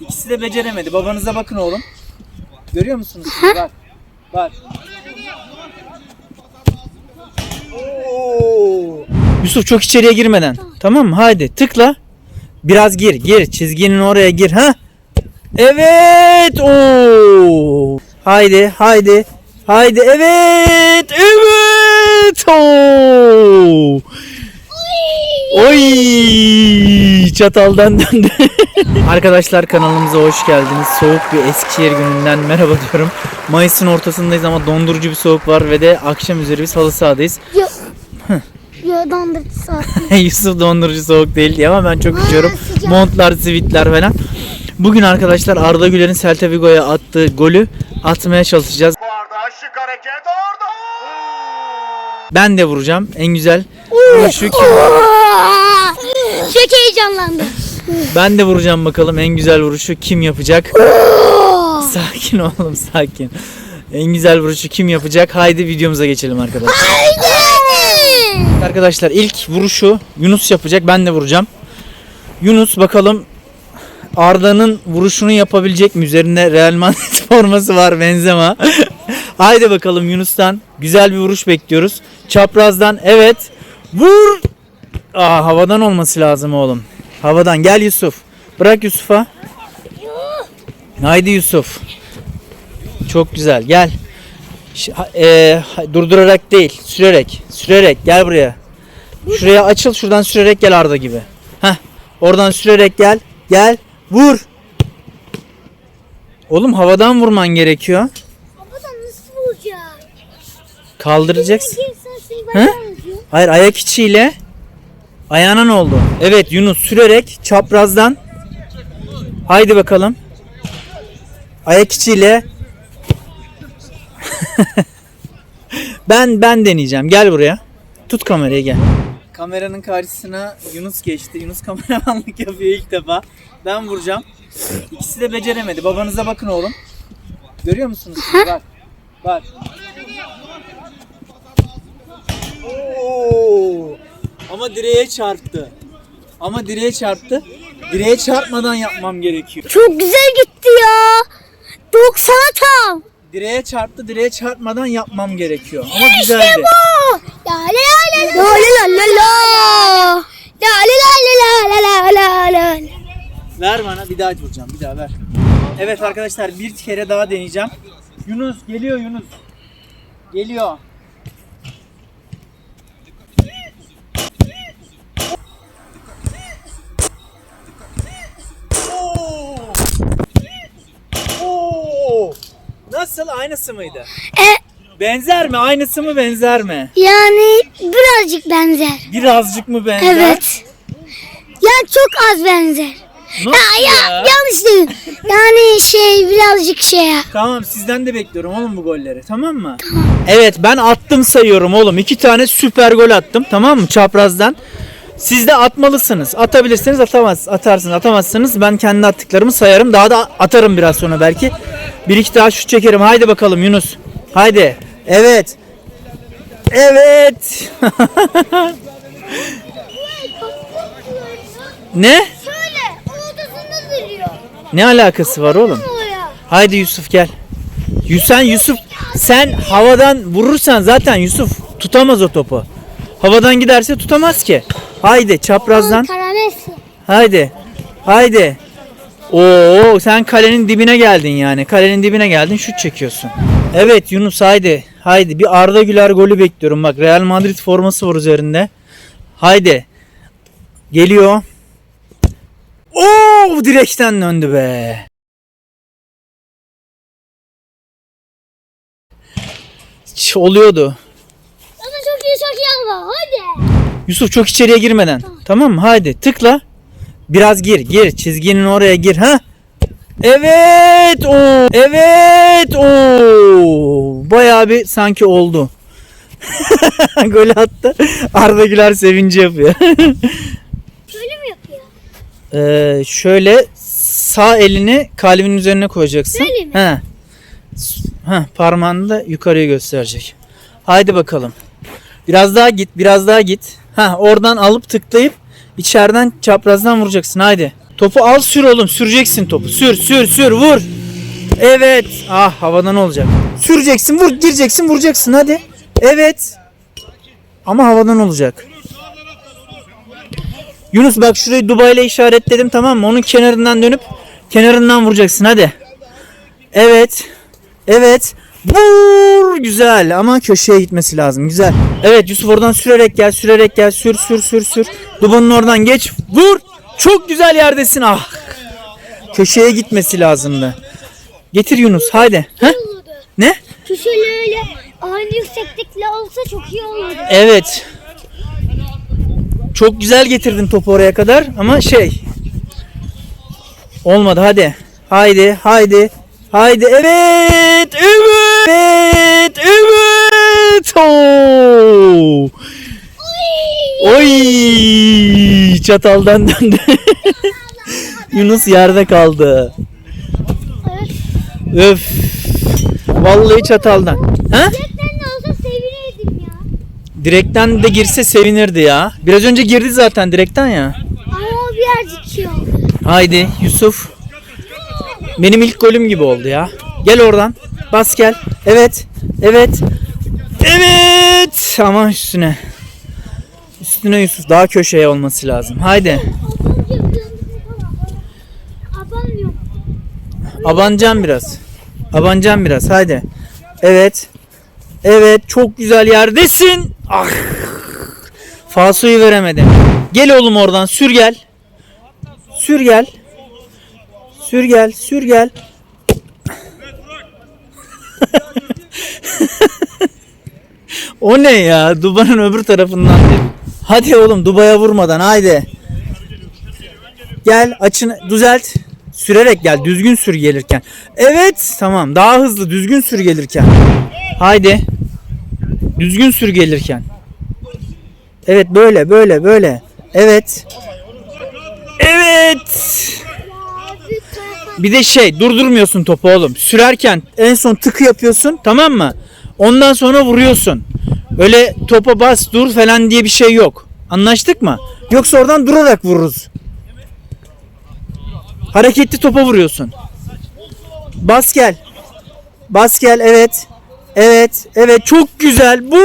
İkisi de beceremedi. Babanıza bakın oğlum. Görüyor musunuz? siz? Bak. Bak. Oo. Yusuf çok içeriye girmeden. Tamam mı? Haydi tıkla. Biraz gir, gir. Çizginin oraya gir. Ha? Evet. Oo. Haydi, haydi. Haydi. Evet. Evet. Oo. Oy! Çataldan döndü. Arkadaşlar kanalımıza hoş geldiniz. Soğuk bir Eskişehir gününden merhaba diyorum. Mayıs'ın ortasındayız ama dondurucu bir soğuk var ve de akşam üzeri biz halı sahadayız. Yo. Yo dondurdu saat. Yusuf dondurucu soğuk değil diye ama ben çok sıcak. Montlar, sivitler falan. Bugün arkadaşlar Arda Güler'in Celta Vigo'ya attığı golü atmaya çalışacağız. Arda şık hareket Arda. Ben de vuracağım. En güzel vuruşu kim? Çok heyecanlandım. Ben de vuracağım bakalım en güzel vuruşu kim yapacak? sakin oğlum sakin. En güzel vuruşu kim yapacak? Haydi videomuza geçelim arkadaşlar. Arkadaşlar ilk vuruşu Yunus yapacak. Ben de vuracağım. Yunus bakalım Arda'nın vuruşunu yapabilecek mi? Üzerinde Real Madrid forması var Benzema. Haydi bakalım Yunus'tan güzel bir vuruş bekliyoruz. Çaprazdan evet. Vur. Aa havadan olması lazım oğlum. Havadan gel Yusuf. Bırak Yusuf'a. Haydi Yusuf. Çok güzel gel. E, durdurarak değil, sürerek. Sürerek gel buraya. Şuraya açıl, şuradan sürerek gel Arda gibi. Heh. Oradan sürerek gel. Gel. Vur. Oğlum havadan vurman gerekiyor. Babadan nasıl vuracak? Kaldıracaksın. He? Hayır ayak içiyle. Ayağına ne oldu? Evet Yunus sürerek çaprazdan. Haydi bakalım. Ayak içiyle. ben ben deneyeceğim. Gel buraya. Tut kamerayı gel. Kameranın karşısına Yunus geçti. Yunus kameramanlık yapıyor ilk defa. Ben vuracağım. İkisi de beceremedi. Babanıza bakın oğlum. Görüyor musunuz? Bak. Bak. Oo! Ama direğe çarptı. Ama direğe çarptı. Direğe çarpmadan yapmam gerekiyor. Çok güzel gitti ya. 90 tam. Direğe çarptı, direğe çarpmadan yapmam gerekiyor. Ama güzeldi. La la la la la la la la. La la la la la la la la. Ver bana bir daha vuracağım. Bir daha ver. Evet arkadaşlar bir kere daha deneyeceğim. Yunus geliyor Yunus. Geliyor. Oo! Oo! Nasıl aynısı mıydı? E, Benzer mi? Aynısı mı benzer mi? yani birazcık benzer. Birazcık mı benzer? Evet. Yani çok az benzer. Nasıl Ya, ya, ya? yanlış değil. Yani şey birazcık şey ya. Tamam sizden de bekliyorum oğlum bu golleri tamam mı? Evet ben attım sayıyorum oğlum. İki tane süper gol attım tamam mı çaprazdan. Siz de atmalısınız. Atabilirsiniz atamaz, atarsınız atamazsınız. Ben kendi attıklarımı sayarım. Daha da atarım biraz sonra belki. Bir iki daha şut çekerim. Haydi bakalım Yunus. Haydi. Evet. Evet. ne? Şöyle ortasında duruyor. Ne alakası var oğlum? Haydi Yusuf gel. Yusen Yusuf sen havadan vurursan zaten Yusuf tutamaz o topu. Havadan giderse tutamaz ki. Haydi çaprazdan. Haydi. Haydi. Oo sen kalenin dibine geldin yani. Kalenin dibine geldin şut çekiyorsun. Evet Yunus haydi. Haydi bir Arda Güler golü bekliyorum. Bak Real Madrid forması var üzerinde. Haydi. Geliyor. Oo direkten döndü be. Ç- Oluyordu. Çok ama hadi. Yusuf çok içeriye girmeden. Tamam mı? Haydi tıkla. Biraz gir, gir. Çizginin oraya gir. Ha? Evet. O. Evet. O. Bayağı bir sanki oldu. Gol attı. Arda Güler sevinci yapıyor. Şöyle mi yapıyor? Ee, şöyle sağ elini kalbin üzerine koyacaksın. Böyle mi? He. Heh, parmağını da yukarıya gösterecek. Haydi bakalım. Biraz daha git, biraz daha git. Ha, oradan alıp tıklayıp içeriden çaprazdan vuracaksın. Haydi. Topu al sür oğlum. Süreceksin topu. Sür sür sür vur. Evet. Ah havadan olacak. Süreceksin vur gireceksin vuracaksın hadi. Evet. Ama havadan olacak. Yunus bak şurayı Dubai ile işaretledim tamam mı? Onun kenarından dönüp kenarından vuracaksın hadi. Evet. Evet. Vur güzel ama köşeye gitmesi lazım. Güzel. Evet Yusuf oradan sürerek gel, sürerek gel. Sür sür sür sür. Dubanın oradan geç. Vur. Çok güzel yerdesin. Ah. Köşeye gitmesi lazımdı. Getir Yunus haydi. Heh? Ne? Köşeli öyle aynı yükseklikle olsa çok iyi olurdu. Evet. Çok güzel getirdin topu oraya kadar ama şey olmadı hadi. Haydi haydi. Haydi evet evet evet Oo! Oy çataldan döndü. Yunus yerde kaldı. Öf. Vallahi çataldan. Ha? Direkten de olsa sevinirdim ya. Direkten de girse sevinirdi ya. Biraz önce girdi zaten direkten ya. Ama o birazcık şey oldu. Haydi Yusuf. Benim ilk golüm gibi oldu ya. Gel oradan. Bas gel. Evet. Evet. Evet. Ama üstüne. Üstüne Yusuf. Daha köşeye olması lazım. Haydi. Abancan biraz. Abancan biraz. Haydi. Evet. Evet. Çok güzel yerdesin. Ah. Fasoyu veremedim. Gel oğlum oradan. Sür gel. Sür gel. Sür gel. Sür gel. o ne ya? Dubanın öbür tarafından dedi. Hadi oğlum Dubaya vurmadan haydi. Gel açın düzelt. Sürerek gel. Düzgün sür gelirken. Evet tamam. Daha hızlı düzgün sür gelirken. Haydi. Düzgün sür gelirken. Evet böyle böyle böyle. Evet. Evet. Bir de şey durdurmuyorsun topu oğlum. Sürerken en son tıkı yapıyorsun tamam mı? Ondan sonra vuruyorsun. Öyle topa bas dur falan diye bir şey yok. Anlaştık mı? Yoksa oradan durarak vururuz. Hareketli topa vuruyorsun. Bas gel. Bas gel evet. Evet. Evet çok güzel. Bu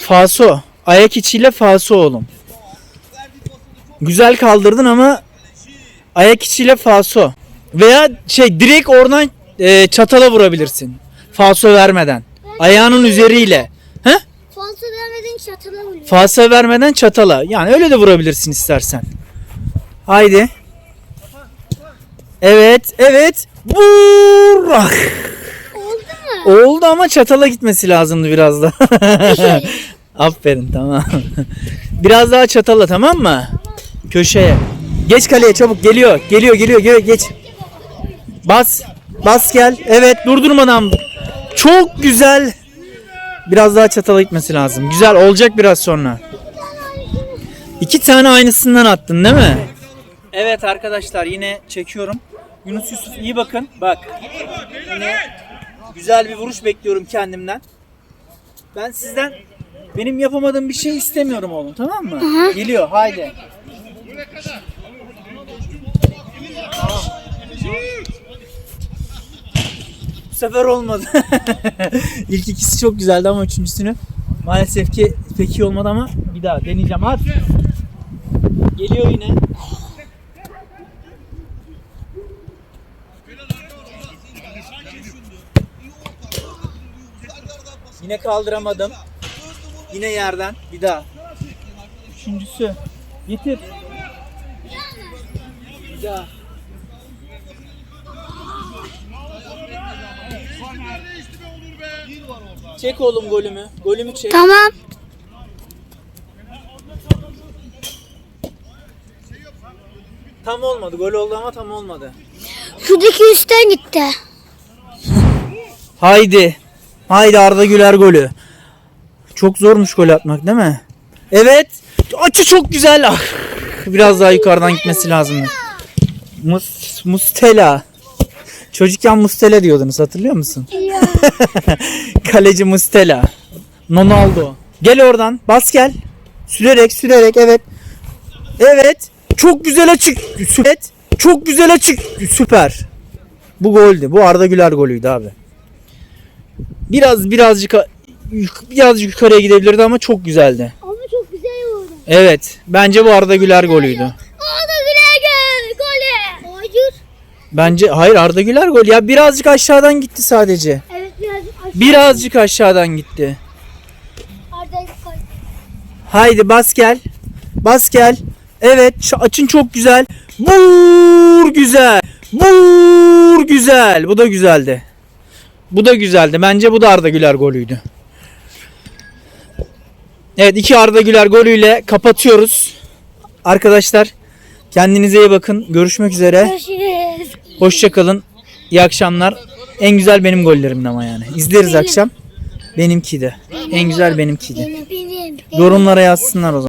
Faso. Ayak içiyle Faso oğlum. Güzel kaldırdın ama ayak içiyle Faso. Veya şey direkt oradan e, çatala vurabilirsin. Faso vermeden. Ayağının üzeriyle. He? falso vermeden çatala vuruyor. Falsa vermeden çatala. Yani öyle de vurabilirsin istersen. Haydi. Evet, evet. Vur! Ah! Oldu mu? Oldu ama çatala gitmesi lazımdı biraz da. Aferin tamam. biraz daha çatala tamam mı? Köşeye. Geç kaleye çabuk geliyor. Geliyor geliyor geliyor geç. Bas. Bas gel. Evet durdurmadan. Çok güzel. Biraz daha çatala gitmesi lazım. Güzel olacak biraz sonra. İki tane aynısından attın değil mi? Evet arkadaşlar yine çekiyorum. Yunus Yusuf iyi bakın. Bak. Yine güzel bir vuruş bekliyorum kendimden. Ben sizden benim yapamadığım bir şey istemiyorum oğlum tamam mı? Geliyor haydi. Bu sefer olmadı. İlk ikisi çok güzeldi ama üçüncüsünü maalesef ki pek iyi olmadı ama bir daha deneyeceğim. At. Geliyor yine. Yine kaldıramadım. Yine yerden. Bir daha. Üçüncüsü. Getir. Bir daha. Çek oğlum golümü. Golümü çek. Tamam. Tam olmadı. Gol oldu ama tam olmadı. Şuradaki üstten gitti. Haydi. Haydi Arda Güler golü. Çok zormuş gol atmak değil mi? Evet. Açı çok güzel. Ah, Biraz daha yukarıdan gitmesi lazım. Mus, Mustela. Çocukken Mustela diyordunuz hatırlıyor musun? Kaleci Mustela. Ronaldo. Gel oradan. Bas gel. Sürerek sürerek evet. Evet. Çok güzel açık. Süper. Çok güzel açık. Süper. Bu goldü. Bu Arda Güler golüydü abi. Biraz birazcık birazcık yukarıya gidebilirdi ama çok güzeldi. Ama çok güzel vurdu. Evet. Bence bu Arda Güler golüydü. Arda Güler gol. Gole. Hayır. Bence hayır Arda Güler gol. Ya birazcık aşağıdan gitti sadece. Evet birazcık aşağı. Birazcık aşağıdan gitti. Arda gol. Haydi bas gel. Bas gel. Evet açın çok güzel. Vur güzel. Vur güzel. Bu da güzeldi. Bu da güzeldi. Bence bu da Arda Güler golüydü. Evet iki Arda Güler golüyle kapatıyoruz. Arkadaşlar kendinize iyi bakın. Görüşmek üzere. Görüşürüz. Hoşçakalın. İyi akşamlar. En güzel benim gollerimdi ama yani. İzleriz akşam. Benimki de. En güzel benimkiydi. Benim benim. Yorumlara yazsınlar o zaman.